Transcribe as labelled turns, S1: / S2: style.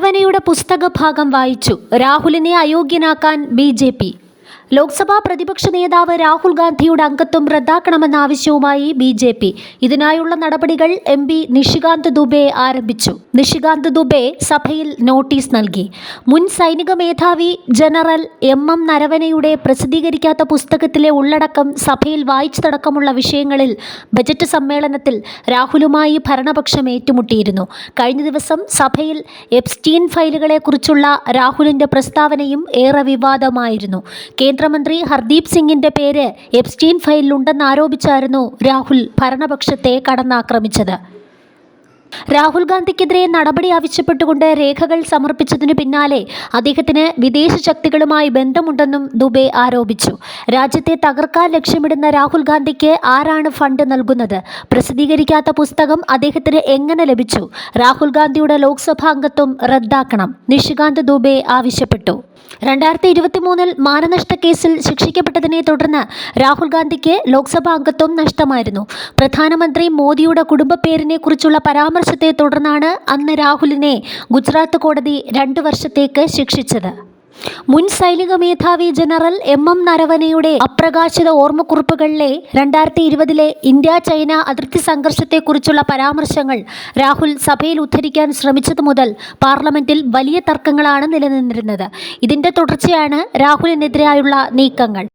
S1: നരവനയുടെ പുസ്തകഭാഗം വായിച്ചു. രാഹുലിനെ അയോഗ്യനാക്കാൻ B J P Lok Sabha പ്രതിപക്ഷ നേതാവ് രാഹുൽ ഗാന്ധിയുടെ അംഗത്വം റദ്ദാക്കണമെന്ന ആവശ്യവുമായി ബി ജെ പി. ഇതിനായുള്ള നടപടികൾ എം പി നിഷികാന്ത് ദുബെ ആരംഭിച്ചു. നിഷികാന്ത് ദുബെ സഭയിൽ നോട്ടീസ് നൽകി. മുൻ സൈനിക മേധാവി ജനറൽ എം എം നരവനയുടെ പ്രസിദ്ധീകരിക്കാത്ത പുസ്തകത്തിലെ ഉള്ളടക്കം സഭയിൽ വായിച്ചതടക്കമുള്ള വിഷയങ്ങളിൽ ബജറ്റ് സമ്മേളനത്തിൽ രാഹുലുമായി ഭരണപക്ഷം ഏറ്റുമുട്ടിയിരുന്നു. കഴിഞ്ഞ ദിവസം സഭയിൽ എപ്സ്റ്റീൻ ഫയലുകളെക്കുറിച്ചുള്ള രാഹുലിന്റെ പ്രസ്താവനയും ഏറെ വിവാദമായിരുന്നു. കേന്ദ്രമന്ത്രി ഹർദീപ് സിംഗിന്റെ പേര് എപ്സ്റ്റീൻ ഫയലിലുണ്ടെന്ന് ആരോപിച്ചായിരുന്നു രാഹുൽ ഭരണപക്ഷത്തെ കടന്നാക്രമിച്ചത്. രാഹുൽ ഗാന്ധിക്കെതിരെ നടപടി ആവശ്യപ്പെട്ടുകൊണ്ട് രേഖകൾ സമർപ്പിച്ചതിനു പിന്നാലെ അദ്ദേഹത്തിന് വിദേശ ശക്തികളുമായി ബന്ധമുണ്ടെന്നും ദുബെ ആരോപിച്ചു. രാജ്യത്തെ തകർക്കാൻ ലക്ഷ്യമിടുന്ന രാഹുൽ ഗാന്ധിക്ക് ആരാണ് ഫണ്ട് നൽകുന്നത്? പ്രസിദ്ധീകരിക്കാത്ത പുസ്തകം അദ്ദേഹത്തിന് എങ്ങനെ ലഭിച്ചു? രാഹുൽ ഗാന്ധിയുടെ ലോക്സഭാ അംഗത്വം റദ്ദാക്കണം. നിഷികാന്ത് ദുബെ ആവശ്യപ്പെട്ടു. രണ്ടായിരത്തി ഇരുപത്തി മൂന്നിൽ മാനനഷ്ട കേസിൽ ശിക്ഷിക്കപ്പെട്ടതിനെ തുടർന്ന് രാഹുൽ ഗാന്ധിക്ക് ലോക്സഭാ അംഗത്വം നഷ്ടമായിരുന്നു. പ്രധാനമന്ത്രി മോദിയുടെ കുടുംബ പേരിനെ കുറിച്ചുള്ള പരാമർശത്തെ തുടർന്നാണ് അന്ന് രാഹുലിനെ ഗുജറാത്ത് കോടതി രണ്ട് വർഷത്തേക്ക് ശിക്ഷിച്ചത്. മുൻ സൈനിക മേധാവി ജനറൽ എം എം നരവനയുടെ അപ്രകാശിത ഓർമ്മക്കുറിപ്പുകളിലെ രണ്ടായിരത്തി ഇരുപതിലെ ഇന്ത്യ ചൈന അതിർത്തി സംഘർഷത്തെക്കുറിച്ചുള്ള പരാമർശങ്ങൾ രാഹുൽ സഭയിൽ ഉദ്ധരിക്കാൻ ശ്രമിച്ചത് മുതൽ പാർലമെന്റിൽ വലിയ തർക്കങ്ങളാണ് നിലനിന്നിരുന്നത്. ഇതിന്റെ തുടർച്ചയാണ് രാഹുലിനെതിരായുള്ള നീക്കങ്ങൾ.